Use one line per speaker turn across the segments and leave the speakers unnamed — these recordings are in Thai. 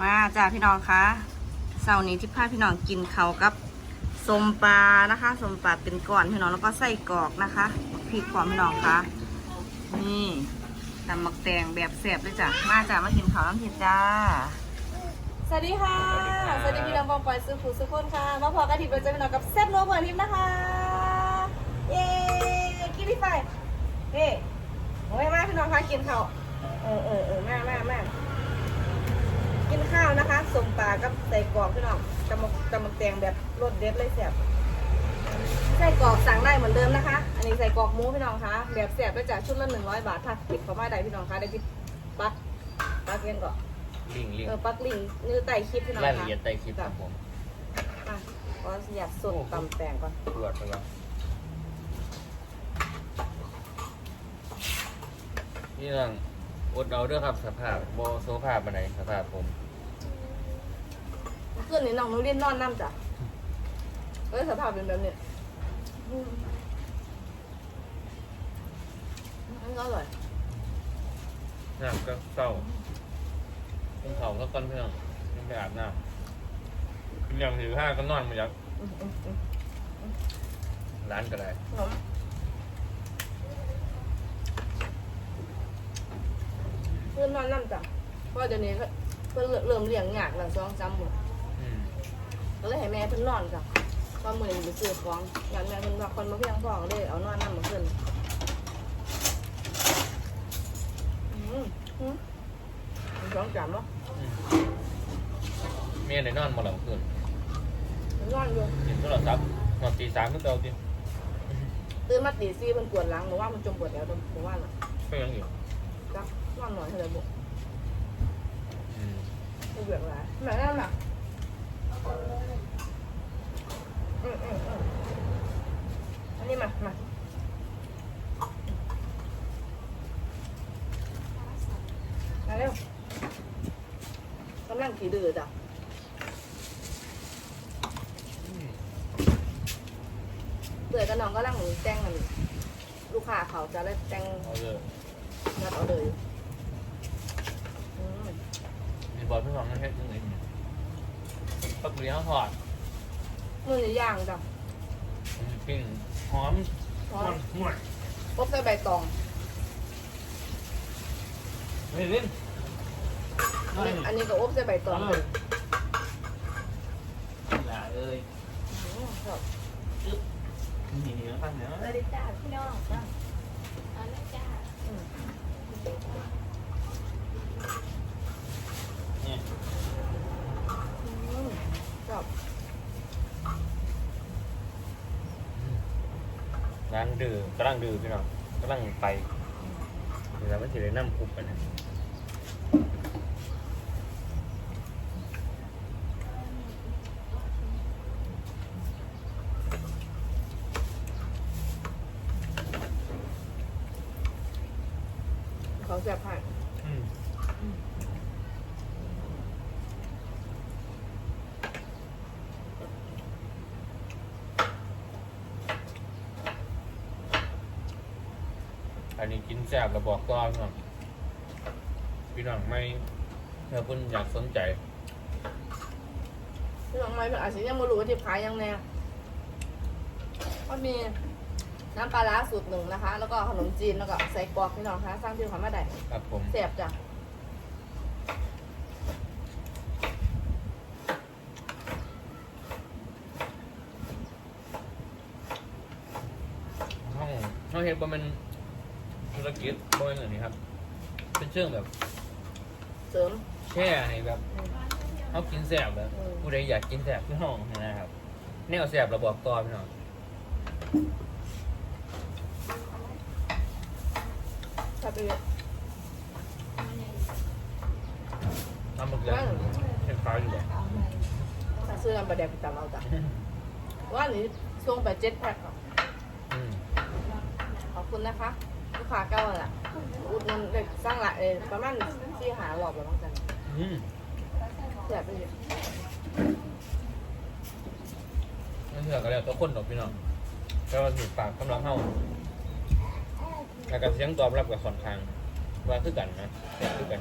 มาจ้าพี่น้องคะเสาร์นี้ที่พาพี่น้องกินเขากับสมปลานะคะสมปลาเป็นก้อนพี่น้องแล้วก็ไส้กรอกนะคะพริกความพี่น้องคะนี่ตำมักแตงแบบแสบเลยจ้ะมาจ้ามากินเขาน้ำผิดจ้า
สวัสดีค่ะ สวัสดีพี่น้องบองปอยซื้อผูซื้อคนค่ะมาพอกันทีเป็นเจมินอกับแซ่บนัวเปิดทิพย์นะคะเย้กินพี่ไฟเฮ้โอ้ยมาพี่น้องคะกินเขาเออเออเออมามามา กินข้าวนะคะสมปลากับใส่กรอกพี่น้องตำมกตำมกแตงแบบรสเด็ดเลยแซ่บใส่กรอกสั่งได้เหมือนเดิมนะคะ อันนี้ใส่กรอกหมูพี่น้องคะแบบแซ่บได้จากชุดละหนึ่งร้อยบาทถ้าติดเข้ามาได้พี่น้องคะได้ที่ปักปักเงินก่อน
ลิงลิง
เออปักลิงก์นี่ไต่คลิปพี่น้อง
ราย
คะ
ละเอียดใต้คลิปครับผม
อะก็อยากสดตำแตงก่อน
ตรวจไปก่อนนี่เรื่องอดเอาเด้วยครับสภาพโบโซภาพมาไหนสภาพผม
เพื่อนนี่น้องนุ้เรียนนอนน้ำจ้ะเอ้ยสภาพเป็นแบบนี้อืมอันนี้ก็อร่อย
น้ำก็เศร้ากินเขาก็ก้อนเพื่อนยังไปอาบน้ำกินอย่างถือห้าก็นอนมาจาก
อืมอืมอืม
ร้านก็ได้
ขนมเพื่อนนอนน้ำจ้ะเพราะเดี๋ยวนี้ก็เพื่อนเริ่มเลี้ยงหยากหลังสองจำหมด
อืม
ก็เลยให้แม่เพิ่นนอนจ้ะตอนมื้อนี้ไปซื้อของงานแม่เพิ่นว่าคนมาเพียงพอก็เลยเอานอนน้ำมาเพิ่นอืมอืมมันสองจานเนาะ
อืมเมียไหนนอนมาหลังคืน
มันนอนอยู่
เห็นโทรศัพท์นอนตีสามก็เก่าที
ตื่นมาตีสี่มันปวดหลังบอกว่ามันจมปวดแล้วบอกว่าน่ะ
ก็ยังอยู่
จ้ะนอนหน่อยเท่าไหร่บอก
อืม
ไม่เบื่ออะไรแม่นั่นน่ะ อืมอืมอืมอันนี้มามามาเร็วกำลังขี่ดื้อจ้ะเปื่อยกับน้องก็ลังแต่งมันลูกค้าเขาจะได้แต่ง
เอาเลย
รับเอาเลยอืม
มีบอลพี่น้องนั่นแค่ยังไง ปักเลี้ยงทอด
มือนี่ย่างจ้ะ
ปิ้งหอม
เพราะ
หวาน
อบใส่ใบตอง
ไม่เล่น
อันนี้อันนี้ก็อบใส่ใบตอง
เอ
เล
อยอย่าเอ้ย
อืมครับ
หนีแล้วกันเนาะ
สวัสดีจ้าพี่น้องจ้าเอาเลยจ้า
อืม
เนี่ย
อืมครับ
ร้านดื้อกำลังดื้อพี่น้องกำลังไปเดี๋ยวมันจะได้น้ำคุบกันนะ
เขาจะพาห้
อืมอั นนี้กินแซ่บแล้วบอกต่อพี่น้องพี่น้องไม่ถ้าคุณอยากสนใจ
พี่น้องไม่เป็นอาชีพยังไม่รู้ว่าที่ขายยังแน่ก็มีน้ำปลาร้าสูตรหนึ่งนะคะ แล้วก็ขนมจีนแล้วก็ใส่กรอกพี่น้องคะสร้างที่เขามาได้
ครับผม
แซ่บจ้ะ
ห้องห้องเฮ็ดบ่แมัน ธุรกิจบ่แม่นอันนี้ครับ เป็นเชิงแบบ
เสริม
แช่ให้แบบ
อืม
เขากินแซ่บแล้ว
อืม
ผู้ใดอยากกินแซ่บที่ห้องนะครับแนวแซ่บเราบอกต่อพี่น้อง
ถ้าไป
ทำหมดแล้วเห็นขายอยู่บ่
ถ้าซื้อน้ำปลาแดกไปตามเอาจ้ะว่าอันนี้ส่งไปเจ็ดแพ็คค่ะ
อืม
ขอบคุณนะคะ ลูกค้าเก้าแหละอุดหนุนเด็กสร้างหลายเออประมาณที่หาหลอบแล้วบ้างกัน
อืม
แซ่บไปเลย
ไม่เชื่อก็แล้วแตัวคนดอกพี่น้องแต่ว่าสิปากกำลังเฮาแต่การเสียงตอบรับกับค่อนข้างว่าคือกันนะแซ่บคือกัน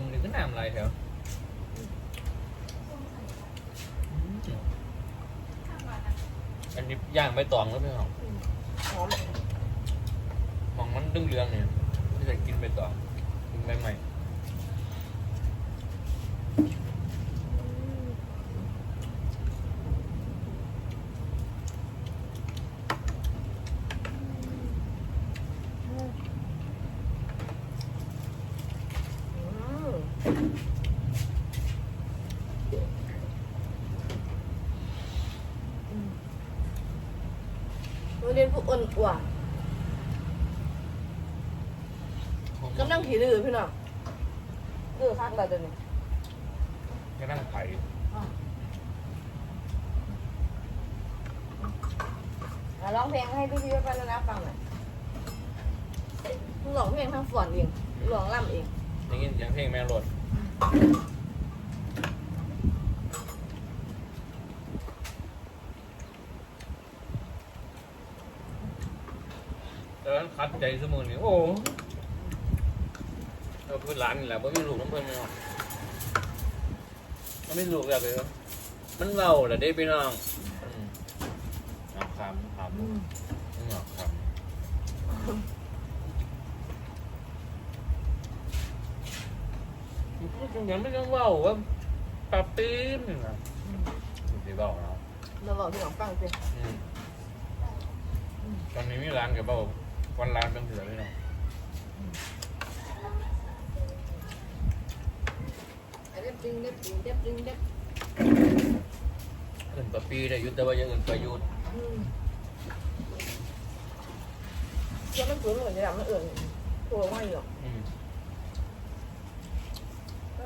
มนี่ก็น้ำลายแถวอันนี้ย่างใบตองแล้วพี่ห้อง
หอม
มองมันดึงเรืองเนี่ยไม่ใช่กินใบตองกินใบใหม่
อืม โรงเรียนผู้อ่อนกว่ากำลังผีดื้อพี่น้องดื้อคักแล้วเดี๋ยวนี้
ก็นั่งไผ่
อะร้องเพลงให้พี่พี่ๆป้าๆนะฟังหน่อยร้องเพลงทั้งฝอนเองร้องล่ำเอง
ได้ยินเสียงเพลงแม่รถแต่ว่าคัดใจสมอนี่โอ้เราคือร้านนี่แหละเพราะมีลูกน้ำเพิ่นไม่ออกมันไม่ลูกแบบเลยมันเบาแหละเด้พี่น้องอืมเอาคำคำอืมเอาคำมันจังยังไม่ต้องเบาว่าปรับปีนนี่นะสิเบาเนาะ
เราบอกพี่น้องฟังสิ
อืมตอนนี้มีร้านกับเบาวันร้านเป็นเสือพี่น้อง
เด็บดึงเด็บดึงเด็บดึงเด็บ
เอื่นปะปีได้อยุติแต่ว่าอยังอื่นประยุทธ์
อืมเชื่อมันสูงเหมือนจะทำมันเอื่นตัวว่าอยู่หรอก
อืม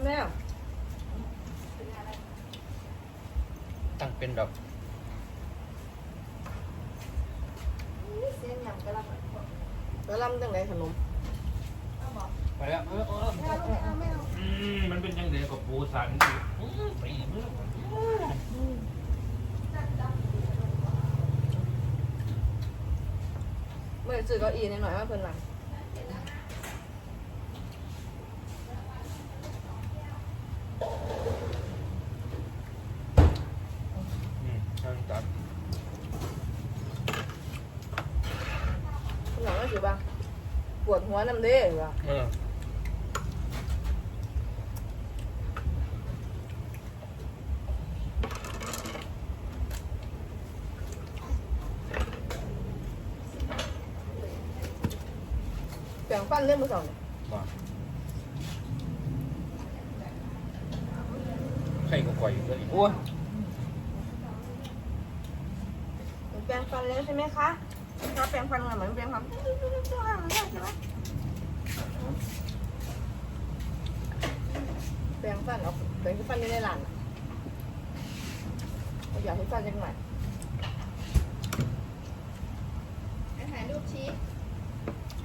แม่
ตั้งเป็นดอก
เส้นยำกระลำกระลำจังไรขนม
ไปแล้วเออเอออืมมันเป็นยังไงกับปูสันอืมปีมือ
เมื่อซื้อเก้าอี้นิดหน่อยว่าเพิ่นหลัง
อืมช่างจัด
เพิ่นหลังก็ถือว่าปวดหัวน้ำเด้อว่ะ
เออ
แปล งฟันเล่นมือสองเนี่ย
ว่าใครก็ปล่อยอยู่เลยโอ้ย
แปลงฟันแล้วใช่ไหมคะถ้าแปลงฟันเหมือนแปลงฟันใช่ไหมแปลงฟันเอาแปลงฟันไม่ได้หลานอะเอาอยากให้ฟันยังไง
อาหารรูปชี้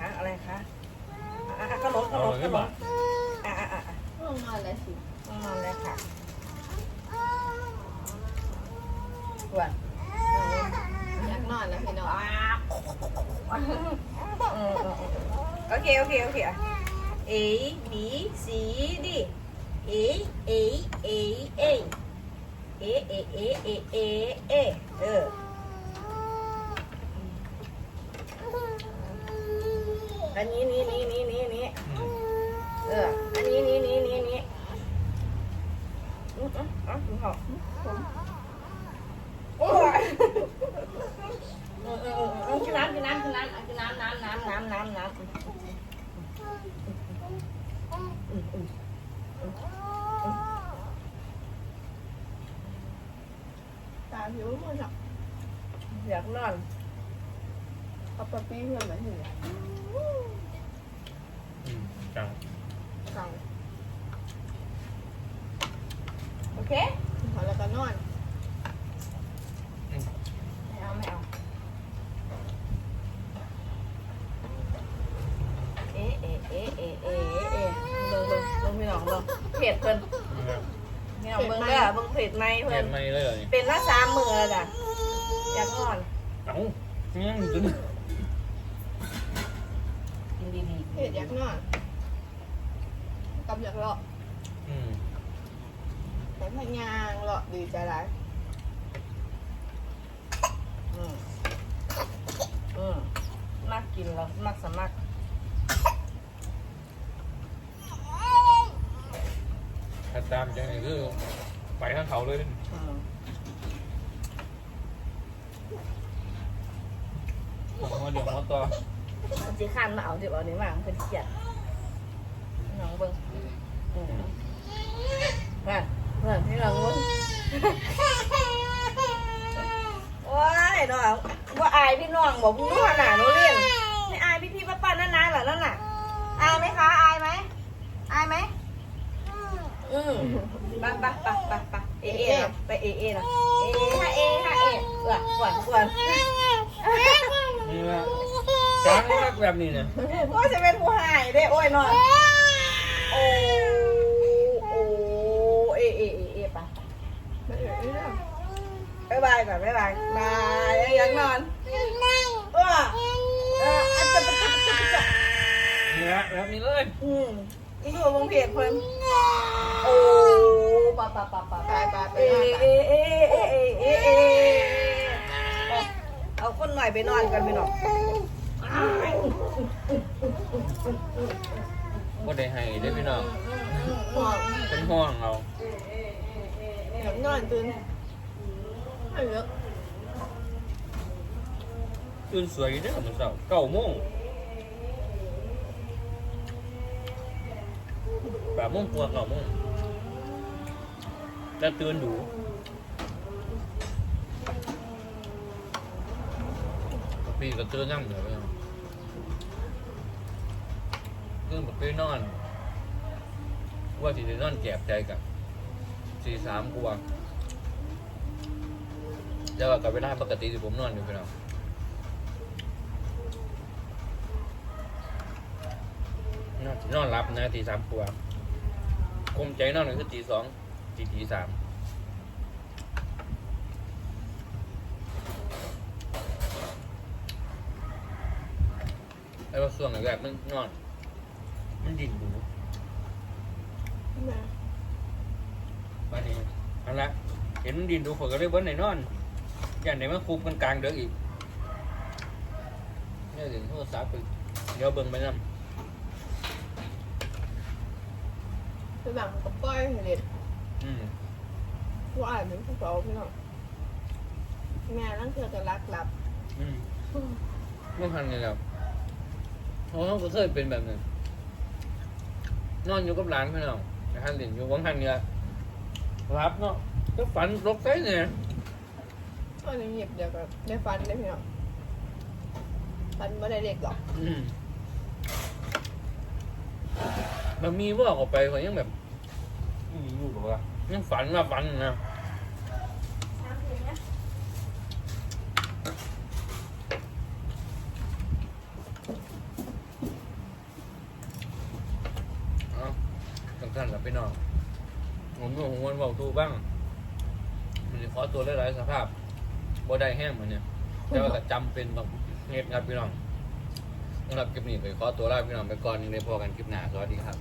คะอะไรคะอะอะขนมข
เอา
นม
เลย
ข
ไม่
น
บามก
อะอะอะอะ
ลงนอนแล้วสิ
นอนเลยค่ะหวาน
อยากนอนแล้วพี่น้อง
โอเคโอเคโอเคอะ A B C D A A A A A A A A A A เออ อันนี้นี่นี่นี่นี่นี่
อืม
เออ อันนี้นี่นี่นี่นี่อืมอืมอะคุณพ่อมโอ้ยเออเออเออเออกินน้ำกินน้ำกินน้ำอะกินน้ำน้ำน้ำน้ำน้ำน้ำอืมอืมอืม
ตาผิวมันหรอก
อยากนอน
เขาปลดปี้เพื่อนมาอนหิน
อืมจ้า
ไโอเค
ขอแล้วก็นอน
ไม่เอาไม่เอาเอเอเอเอเอเอลงลงลงพี่น้องลงเพจเพิ่นพี่น้องเบิ่งเด้อเบิ่งเพจไหม
เพิ่
เห็น
นไมเลยเหน่
เป็นละสามมือแล้วจ้ะอยากนอน
เอ้าเนี่ยมัน
จะ ดี
เผ็ดอยากนอนกับอยากเลาะ
อืม
แต่พยางเลาะดีใจร้าย
ๆอืมอืมมักกินแล้วมักสมัคร
ถ้าตามจังไงคือไปข้างเขาเลย
อืม
หัวเดียวหัวต่อ
มันสิคันมาเอาเดี๋ยวเอานี้มาเพิ่นเกลียดพี่น้องเบิ่งอืมนั่นนั่นพี่น้องเบิ่งโอ้ยน้องว่าอายพี่น้องบอกมึงรู้ขนาดหนูเรียนไม่อายพี่พี่ป้าป้านั่นนะเหรอนั่นน่ะอายไหมคะอายไหมอายไหมอืมไปไปไปไปไปเอเอเนาะไปเอเอเนาะเอฮะเอฮะเอเออก่อนก่อน
นี่ว่า จ้างรักแบบนี้เนี่ย
ว่าจะเป็นผู้หายได้โอ้ยนอนโอ้โอ้เอเอเอเอไป
ไม่เผ็ดไม่ได้
ไปบายก่อนบ๊ายบายบายยังนอนว้าเอออันจะจะจะจะจะ
นี่ละแบบนี้เลย
อืมนี่คือวงเพจเพิ่นโอ้ปะปะปะปะ
ไปไปไป
เอเอเอเอเอเอเอเอาคนหน่อยไปนอนกันพี่น้อง
บ่ได้ให้ได้อพี่น้อง
ห่วง
เป็นห่วงเรา
อยากนอนตื่นไม่เยอะ
ตื่นสวยอยู่เด้อมื้อเช้าเก้าโมงแปดโมงกว่าเก้าโมงแล้วตื่นดูพี่ก็ตื่นนั่งเหนือ ไปเอาตื่นแบบไปนอน ว่าสิได้นอนแก็บใจกับสี่สามกว่าแต่ว่ากับเวลาปกติที่ผมนอนอยู่พี่น้องนอนนอนรับนะตีสามกว่าคมใจนอนก็คือตีสองตีตีสามไอ้ว่าส่วงแรกมันนอน มันดิ่นดู
มา
บ้านนี้อันละเห็นมันดินดูฝนก็เลยเบิ้ลไหนนอน อย่างไหนมันคุมกันกลางเดือกอีกเนี่ยถึงโทรศัพท์ไปเดี๋ยวเบิ้งไปนำ
ไปบังกับก้อยเห็ด
อืม
ว่าอ่านเป็นผู้เฝ้าพี่น้องแม่นั่งเธอจะรักหลับ
อืมไม่ทันเลยแล้วเพราะเขาก็เคยเป็นแบบนั้น นอนอยู่กับหลานพี่น้องแต่ท่านเล่นอยู่วังทันเนี่ยรับเนาะก็ฝันตกใจเนี่ย
ตอนนี้หยิบเดี๋ยวก็ได้ฟันได้พี่น้องฟันไม่ได้เล็กหรอก
อืมมันมีว่าออกไปเขายังแบบ อืมอยู่แบบว่ายังฝันว่าฝันนะเอาสำคัญกับ พี่น้องผมก็หวนบอกตูบ้าง มันจะขอตัวหลายๆสภาพบ่ได้แห้งเหมือนเนี่ยแต่ว่าก็จำเป็นต้องเงียบครับพี่น้องสำหรับคลิปนี้ไปขอตัวลาพี่น้องไปก่อนในพอกันคลิปหน้าสวัสดีครับ